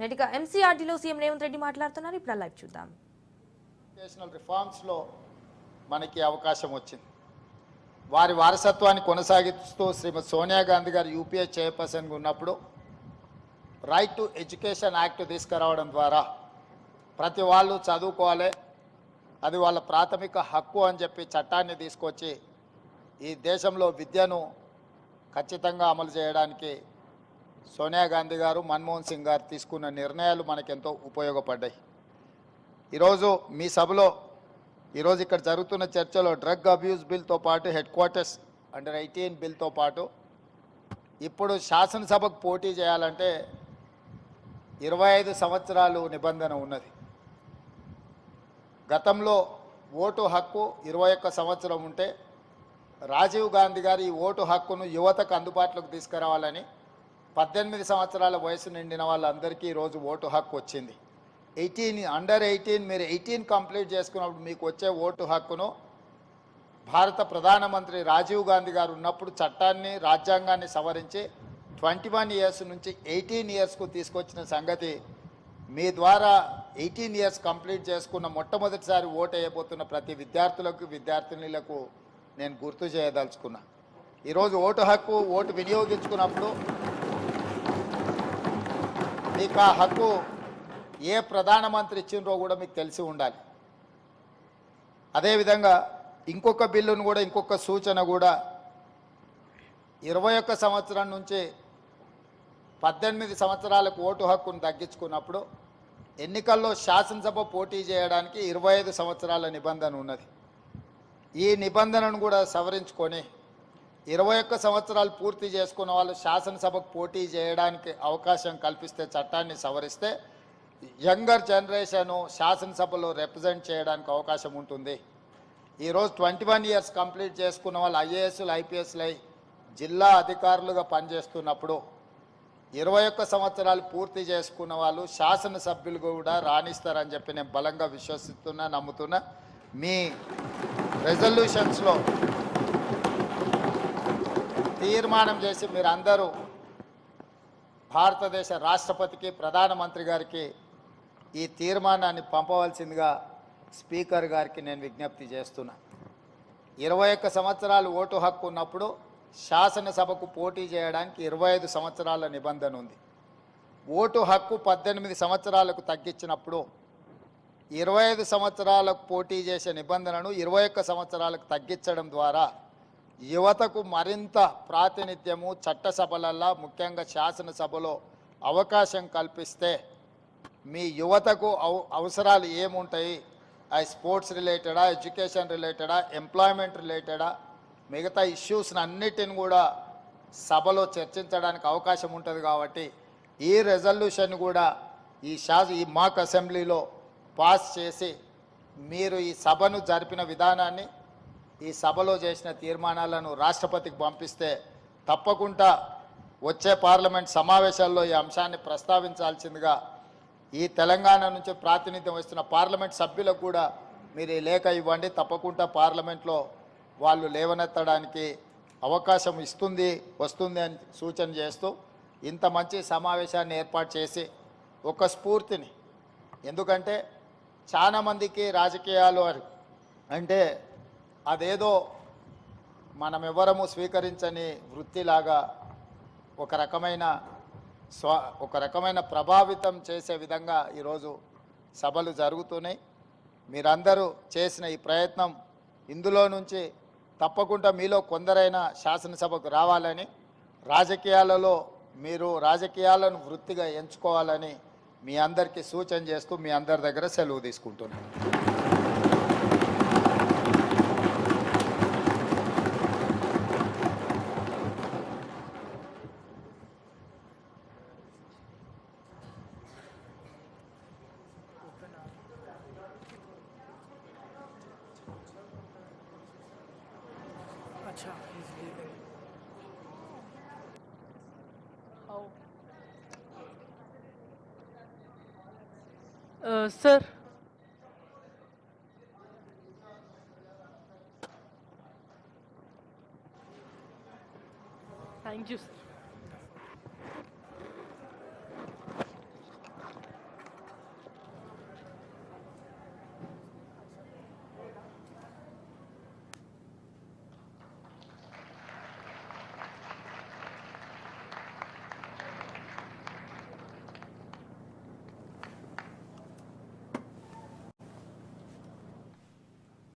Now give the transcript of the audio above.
నేటిగా ఎంసీఆర్డీలో సీఎం రేవంత్ రెడ్డి మాట్లాడుతున్నారు. ఇప్పుడు లైవ్ చూద్దాం. ఎడ్యుకేషనల్ రిఫార్మ్స్లో మనకి అవకాశం వచ్చింది. వారి వారసత్వాన్ని కొనసాగిస్తూ శ్రీమతి సోనియా గాంధీ గారు యూపీఏ చైర్పర్సన్గా ఉన్నప్పుడు రైట్ టు ఎడ్యుకేషన్ యాక్ట్ తీసుకురావడం ద్వారా ప్రతి వాళ్ళు చదువుకోవాలి అది వాళ్ళ ప్రాథమిక హక్కు అని చెప్పి చట్టాన్ని తీసుకొచ్చి ఈ దేశంలో విద్యను ఖచ్చితంగా అమలు చేయడానికి సోనియా గాంధీ గారు మన్మోహన్ సింగ్ గారు తీసుకున్న నిర్ణయాలు మనకెంతో ఉపయోగపడ్డాయి. ఈరోజు మీ సభలో ఈరోజు ఇక్కడ జరుగుతున్న చర్చలో డ్రగ్ అబ్యూస్ బిల్తో పాటు హెడ్ క్వార్టర్స్ అండర్ ఎయిటీన్ బిల్తో పాటు ఇప్పుడు శాసనసభకు పోటీ చేయాలంటే ఇరవై ఐదు సంవత్సరాలు నిబంధన ఉన్నది. గతంలో ఓటు హక్కు ఇరవై ఒక్క సంవత్సరం ఉంటే రాజీవ్ గాంధీ గారు ఈ ఓటు హక్కును యువతకు అందుబాటులోకి తీసుకురావాలని పద్దెనిమిది సంవత్సరాల వయసు నిండిన వాళ్ళందరికీ ఈరోజు ఓటు హక్కు వచ్చింది. ఎయిటీన్ అండర్ ఎయిటీన్ మీరు ఎయిటీన్ కంప్లీట్ చేసుకున్నప్పుడు మీకు వచ్చే ఓటు హక్కును భారత ప్రధానమంత్రి రాజీవ్ గాంధీ గారు ఉన్నప్పుడు చట్టాన్ని రాజ్యాంగాన్ని సవరించి ట్వంటీ వన్ ఇయర్స్ నుంచి ఎయిటీన్ ఇయర్స్కు తీసుకొచ్చిన సంగతి మీ ద్వారా ఎయిటీన్ ఇయర్స్ కంప్లీట్ చేసుకున్న మొట్టమొదటిసారి ఓటు వేయబోతున్న ప్రతి విద్యార్థులకు విద్యార్థినులకు నేను గుర్తు చేయదలుచుకున్నా. ఈరోజు ఓటు హక్కు ఓటు వినియోగించుకున్నప్పుడు మీకు ఆ హక్కు ఏ ప్రధానమంత్రి ఇచ్చిండ్రో కూడా మీకు తెలిసి ఉండాలి. అదేవిధంగా ఇంకొక బిల్లును కూడా ఇంకొక సూచన కూడా ఇరవై ఒక్క సంవత్సరం నుంచి పద్దెనిమిది సంవత్సరాలకు ఓటు హక్కును తగ్గించుకున్నప్పుడు ఎన్నికల్లో శాసనసభ పోటీ చేయడానికి ఇరవై ఐదు సంవత్సరాల నిబంధన ఉన్నది. ఈ నిబంధనను కూడా సవరించుకొని ఇరవై ఒక్క సంవత్సరాలు పూర్తి చేసుకున్న వాళ్ళు శాసనసభకు పోటీ చేయడానికి అవకాశం కల్పిస్తే చట్టాన్ని సవరిస్తే యంగర్ జనరేషను శాసనసభలో రిప్రజెంట్ చేయడానికి అవకాశం ఉంటుంది. ఈరోజు ట్వంటీ వన్ ఇయర్స్ కంప్లీట్ చేసుకున్న వాళ్ళు ఐఏఎస్లు ఐపీఎస్లు అయి జిల్లా అధికారులుగా పనిచేస్తున్నప్పుడు ఇరవై ఒక్క సంవత్సరాలు పూర్తి చేసుకున్న వాళ్ళు శాసనసభ్యులు కూడా రాణిస్తారని చెప్పి నేను బలంగా విశ్వసిస్తున్నా నమ్ముతున్నా. మీ రెజల్యూషన్స్లో తీర్మానం చేసి మీరందరూ భారతదేశ రాష్ట్రపతికి ప్రధానమంత్రి గారికి ఈ తీర్మానాన్ని పంపవలసిందిగా స్పీకర్ గారికి నేను విజ్ఞప్తి చేస్తున్నా. ఇరవై ఒక్క సంవత్సరాలు ఓటు హక్కు ఉన్నప్పుడు శాసనసభకు పోటీ చేయడానికి ఇరవై ఐదు సంవత్సరాల నిబంధన ఉంది. ఓటు హక్కు పద్దెనిమిది సంవత్సరాలకు తగ్గించినప్పుడు ఇరవై ఐదు సంవత్సరాలకు పోటీ చేసే నిబంధనను ఇరవై ఒక్క సంవత్సరాలకు తగ్గించడం ద్వారా యువతకు మరింత ప్రాతినిధ్యము చట్టసభలల్లో ముఖ్యంగా శాసనసభలో అవకాశం కల్పిస్తే మీ యువతకు అవ అవసరాలు ఏముంటాయి? అవి స్పోర్ట్స్ రిలేటెడా ఎడ్యుకేషన్ రిలేటెడా ఎంప్లాయ్మెంట్ రిలేటెడా? మిగతా ఇష్యూస్ని అన్నిటిని కూడా సభలో చర్చించడానికి అవకాశం ఉంటుంది కాబట్టి ఈ రెజల్యూషన్ కూడా ఈ శాస ఈ మాక్ అసెంబ్లీలో పాస్ చేసి మీరు ఈ సభను జరిపిన విధానాన్ని ఈ సభలో చేసిన తీర్మానాలను రాష్ట్రపతికి పంపిస్తే తప్పకుండా వచ్చే పార్లమెంట్ సమావేశాల్లో ఈ అంశాన్ని ప్రస్తావించాల్సిందిగా ఈ తెలంగాణ నుంచి ప్రాతినిధ్యం వస్తున్న పార్లమెంట్ సభ్యులకు కూడా మీరు ఈ లేఖ ఇవ్వండి. తప్పకుండా పార్లమెంట్లో వాళ్ళు లేవనెత్తడానికి అవకాశం ఇస్తుంది వస్తుంది అని సూచన చేస్తూ ఇంత మంచి సమావేశాన్ని ఏర్పాటు చేసి ఒక స్ఫూర్తిని. ఎందుకంటే చాలామందికి రాజకీయాలు అంటే అదేదో మనం ఎవరము స్వీకరించని వృత్తిలాగా ఒక రకమైన స్వ ఒక రకమైన ప్రభావితం చేసే విధంగా ఈరోజు సభలు జరుగుతున్నాయి. మీరందరూ చేసిన ఈ ప్రయత్నం ఇందులో నుంచి తప్పకుండా మీలో కొందరైనా శాసనసభకు రావాలని రాజకీయాలలో మీరు రాజకీయాలను వృత్తిగా ఎంచుకోవాలని మీ అందరికీ సూచన చేస్తూ మీ అందరి దగ్గర సెలవు తీసుకుంటున్నాను. Uh, sir. Thank you, sir.